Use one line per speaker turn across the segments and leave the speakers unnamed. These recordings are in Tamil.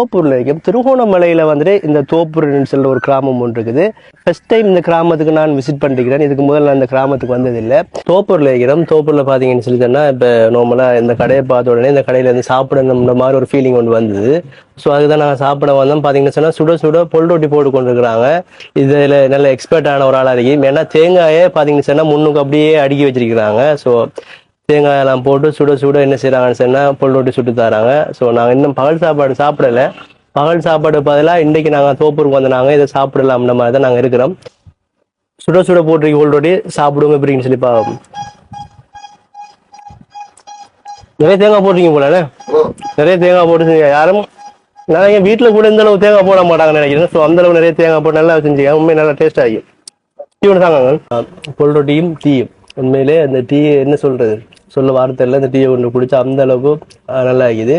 தோப்பூரில் இருக்கும் திருகோணமலையில் வந்துட்டு இந்த தோப்பூர்னு சொல்ற ஒரு கிராமம் ஒன்று இருக்குது. ஃபர்ஸ்ட் டைம் இந்த கிராமத்துக்கு நான் விசிட் பண்ணிக்கிறேன். இதுக்கு முதல்ல நான் இந்த கிராமத்துக்கு வந்ததில்லை. தோப்பூரில் இருக்கிறோம். தோப்பூரில் பார்த்தீங்கன்னு சொல்லி இப்போ நார்மலாக இந்த கடையை பார்த்த உடனே இந்த கடையில் இருந்து சாப்பிடணும்ன்ற மாதிரி ஒரு ஃபீலிங் ஒன்று வந்தது. ஸோ அதுதான் நாங்கள் சாப்பிட வந்தோம். பார்த்தீங்கன்னு சொன்னால் சுட சுட பொல் ரொட்டி போட்டு கொண்டிருக்கிறாங்க. இதில் நல்ல எக்ஸ்பர்ட் ஆன ஒரு ஆளாக இருக்கு ஏன்னா தேங்காயே பார்த்தீங்கன்னு சொன்னால் முன்னுக்கு அப்படியே அடுக்கி வச்சிருக்கிறாங்க. ஸோ தேங்காயெல்லாம் போட்டு சுட சுட என்ன செய்கிறாங்கன்னு சொன்னால் பொல் ரொட்டி சுட்டு தராங்க. ஸோ நாங்கள் இன்னும் பகல் சாப்பாடு சாப்பிடல. பகல் சாப்பாடு பதிலாக இன்றைக்கு நாங்கள் தோப்பூருக்கு வந்து நாங்கள் இதை சாப்பிடலாம்ன்ற மாதிரி தான் நாங்கள் இருக்கிறோம். சுட சுட போட்டிருக்க பொல் ரொட்டி சாப்பிடுவோம் எப்படின்னு சொல்லி பாவம் நிறைய தேங்காய் போட்டிருக்கீங்க போலண்ணே நிறைய தேங்காய் போட்டு யாரும் நிறைய வீட்டில் கூட இந்த அளவு தேங்காய் போட மாட்டாங்கன்னு நினைக்கிறேன். ஸோ அந்த அளவு நிறைய தேங்காய் போட்டு நல்லா செஞ்சீங்க உண்மையை நல்லா டேஸ்ட் ஆகி. டீ ஒன்று தாங்க பொல் ரொட்டியும் டீயும். உண்மையிலே அந்த டீ என்ன சொல்றது? சொல்ல வார்த்தை இல்லை இந்த டீயை கொண்டு குடித்தா அந்த அளவுக்கு நல்லா இருக்குது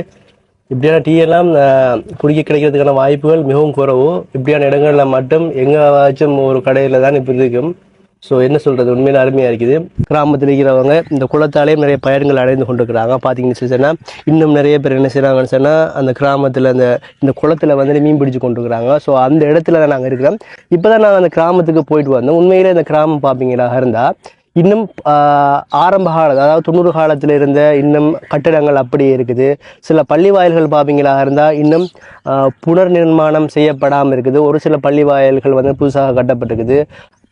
இப்படியான டீயெல்லாம் குடிக்க கிடைக்கிறதுக்கான வாய்ப்புகள் மிகவும் குறவு. இப்படியான இடங்களில் மட்டும் எங்கேயாச்சும் ஒரு கடையில் தான் இப்போ இருக்கும். ஸோ என்ன சொல்கிறது உண்மையில அருமையாக இருக்குது. கிராமத்தில் இருக்கிறவங்க இந்த குளத்தாலேயும் நிறைய பயன்கள் அடைந்து கொண்டிருக்கிறாங்க. பார்த்தீங்கன்னு சொன்னால் இன்னும் நிறைய பேர் என்ன செய்கிறாங்கன்னு சொன்னால் அந்த கிராமத்தில் அந்த இந்த குளத்தில் வந்து மீன் பிடிச்சு கொண்டுருக்குறாங்க. ஸோ அந்த இடத்துல தான் நாங்கள் இருக்கிறோம். இப்போ தான் நாங்கள் அந்த கிராமத்துக்கு போயிட்டு வந்தோம் உண்மையிலே அந்த கிராமம் பார்ப்பீங்களா இருந்தால் இன்னும் ஆஹ், ஆரம்ப கால அதாவது தொண்ணூறு காலத்தில் இருந்த இன்னும் கட்டிடங்கள் அப்படியே இருக்குது. சில பள்ளி வாயில்கள் பார்ப்பீங்களா இருந்தால் இன்னும் புனர் நிர்மாணம் செய்யப்படாமல் இருக்குது. ஒரு சில பள்ளி வாயில்கள் வந்து புதுசாக கட்டப்பட்டிருக்குது.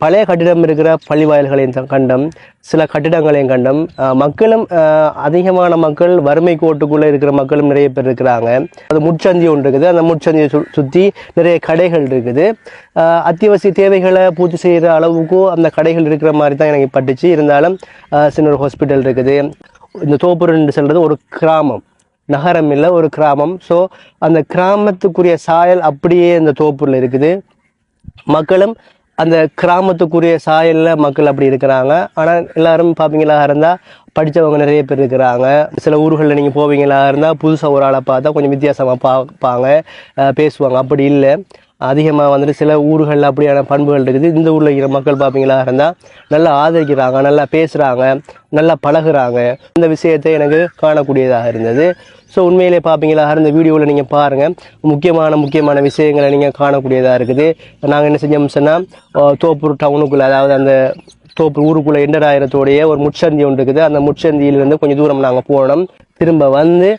பழைய கட்டிடம் இருக்கிற பள்ளி வாயில்களையும் கண்டம் சில கட்டிடங்களையும் கண்டம் மக்களும் அதிகமான மக்கள் வறுமை கோட்டுக்குள்ளே இருக்கிற மக்களும் நிறைய பேர் இருக்கிறாங்க. அது முட்சந்தி ஒன்று இருக்குது. அந்த முட்சந்தியை சு சுற்றி நிறைய கடைகள் இருக்குது. அத்தியாவசிய தேவைகளை பூர்த்தி செய்கிற அளவுக்கு அந்த கடைகள் இருக்கிற மாதிரி தான் எனக்கு பட்டுச்சு. இருந்தாலும் சின்ன ஒரு ஹாஸ்பிட்டல் இருக்குது. இந்த தோப்புரண்டு செல்வது ஒரு கிராமம். நகரம் இல்லை ஒரு கிராமம். ஸோ அந்த கிராமத்துக்குரிய சாயல் அப்படியே இந்த தோப்பூரில் இருக்குது. மக்களும் அந்த கிராமத்துக்குரிய சாயல்ல மக்கள் அப்படி இருக்கிறாங்க. ஆனால் எல்லாரும் பார்ப்பீங்களா இருந்தால் படித்தவங்க நிறைய பேர் இருக்கிறாங்க. சில ஊர்களில் நீங்கள் போவீங்களா இருந்தால் புதுசாக ஒரு ஆளை பார்த்தா கொஞ்சம் வித்தியாசமாக பார்ப்பாங்க பேசுவாங்க. அப்படி இல்லை. அதிகமாக வந்துட்டு சில ஊர்களில் அப்படியான பண்புகள் இருக்குது. இந்த ஊரில் இருக்கிற மக்கள் பார்ப்பீங்களா இருந்தால் நல்லா ஆதரிக்கிறாங்க நல்லா பேசுகிறாங்க நல்லா பழகுறாங்க. இந்த விஷயத்தை எனக்கு காணக்கூடியதாக இருந்தது. ஸோ உண்மையிலே பார்ப்பீங்களா இந்த வீடியோவில் நீங்கள் பாருங்கள் முக்கியமான முக்கியமான விஷயங்களை நீங்கள் காணக்கூடியதாக இருக்குது. நாங்கள் என்ன செஞ்சோம் சொன்னால் தோப்பூர் டவுனுக்குள்ளே அதாவது அந்த தோப்பு ஊருக்குள்ளே எண்டர் ஆயிரத்தோடைய ஒரு முட்சந்தி ஒன்று இருக்குது. அந்த முட்சந்தியிலிருந்து கொஞ்சம் தூரம் நாங்கள் போனோம். திரும்ப வந்து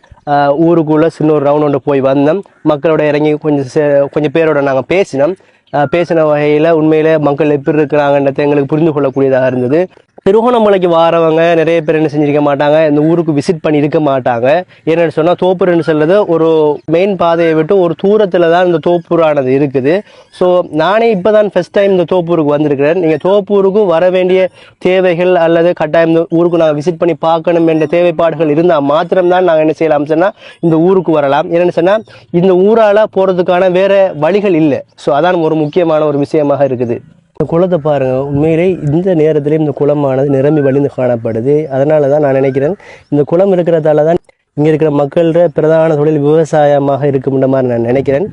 ஊருக்குள்ளே சின்ன ஒரு ரவுண்ட் ஒன்று போய் வந்தோம். மக்களோட இறங்கி கொஞ்சம் கொஞ்சம் பேரோட நாங்கள் பேசினோம். ஆஹ், பேசின வகையில் உண்மையிலே மக்கள் எப்படி இருக்கிறாங்கன்றதை எங்களுக்கு புரிந்து கொள்ளக்கூடியதாக இருந்தது. திருகோணமலைக்கு வாரவங்க நிறைய பேர் என்ன செஞ்சிருக்க மாட்டாங்க இந்த ஊருக்கு விசிட் பண்ணி இருக்க மாட்டாங்க. ஏன்னு சொன்னால் தோப்பூர்னு சொல்லுது ஒரு மெயின் பாதையை விட்டு ஒரு தூரத்தில் தான் இந்த தோப்பூரானது இருக்குது. ஸோ நானே இப்போ தான் ஃபஸ்ட் டைம் இந்த தோப்பூருக்கு வந்திருக்கிறேன். நீங்கள் தோப்பூருக்கு வர வேண்டிய தேவைகள் அல்லது கட்டாயம் இந்த ஊருக்கு நாங்கள் விசிட் பண்ணி பார்க்கணும் என்ற தேவைப்பாடுகள் இருந்தால் மாத்திரம்தான் நாங்கள் என்ன செய்யலாம் சொன்னால் இந்த ஊருக்கு வரலாம். என்னென்னு சொன்னால் இந்த ஊரால் போகிறதுக்கான வேறு வழிகள் இல்லை. ஸோ அதான் ஒரு முக்கியமான ஒரு விஷயமாக இருக்குது. இந்த குளத்தை பாருங்கள் உண்மையிலே இந்த நேரத்திலே இந்த குளமானது நிரம்பி வழிந்து காணப்படுது. அதனால தான் நான் நினைக்கிறேன் இந்த குளம் இருக்கிறதால தான் இங்கே இருக்கிற மக்களோட பிரதான தொழில் விவசாயமாக இருக்கும்ன்ற மாதிரி நான் நினைக்கிறேன்.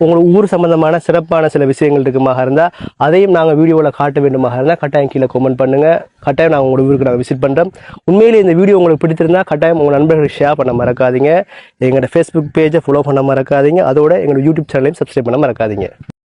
உங்களுக்கு ஊர் சம்பந்தமான சிறப்பான சில விஷயங்கள் இருக்குமாக இருந்தால் அதையும் நாங்கள் வீடியோவில் காட்ட வேண்டுமாக இருந்தால் கட்டாயம் கீழே கமெண்ட் பண்ணுங்கள் கட்டாயம் நான் உங்களோட ஊருக்கு நாங்கள் விசிட் பண்ணுறோம் உண்மையிலே இந்த வீடியோ உங்களுக்கு பிடித்திருந்தா கட்டாயம் உங்கள் நண்பர்களுக்கு ஷேர் பண்ண மறக்காதீங்க. எங்களோட ஃபேஸ்புக் பேஜை ஃபாலோ பண்ண மறக்காதீங்க. அதோட எங்களோட யூடியூப் சேனலையும் சப்ஸ்கிரைப் பண்ண மறக்காதீங்க.